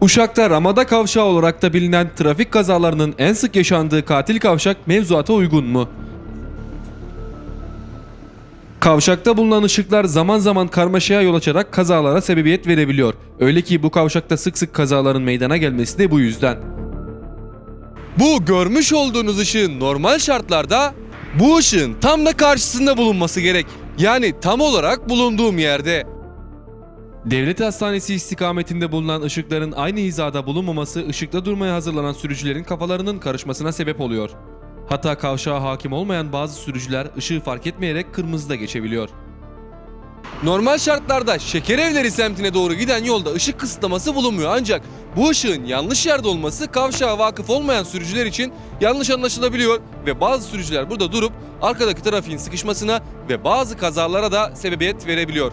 Uşak'ta Ramada Kavşağı olarak da bilinen trafik kazalarının en sık yaşandığı katil kavşak mevzuata uygun mu? Kavşakta bulunan ışıklar zaman zaman karmaşaya yol açarak kazalara sebebiyet verebiliyor. Öyle ki bu kavşakta sık sık kazaların meydana gelmesi de bu yüzden. Bu görmüş olduğunuz ışığın normal şartlarda bu ışığın tam da karşısında bulunması gerek. Yani tam olarak bulunduğum yerde. Devlet Hastanesi istikametinde bulunan ışıkların aynı hizada bulunmaması ışıkta durmaya hazırlanan sürücülerin kafalarının karışmasına sebep oluyor. Hatta kavşağa hakim olmayan bazı sürücüler ışığı fark etmeyerek kırmızıda geçebiliyor. Normal şartlarda Şekerevleri semtine doğru giden yolda ışık kısıtlaması bulunmuyor ancak bu ışığın yanlış yerde olması kavşağa vakıf olmayan sürücüler için yanlış anlaşılabiliyor ve bazı sürücüler burada durup arkadaki trafiğin sıkışmasına ve bazı kazalara da sebebiyet verebiliyor.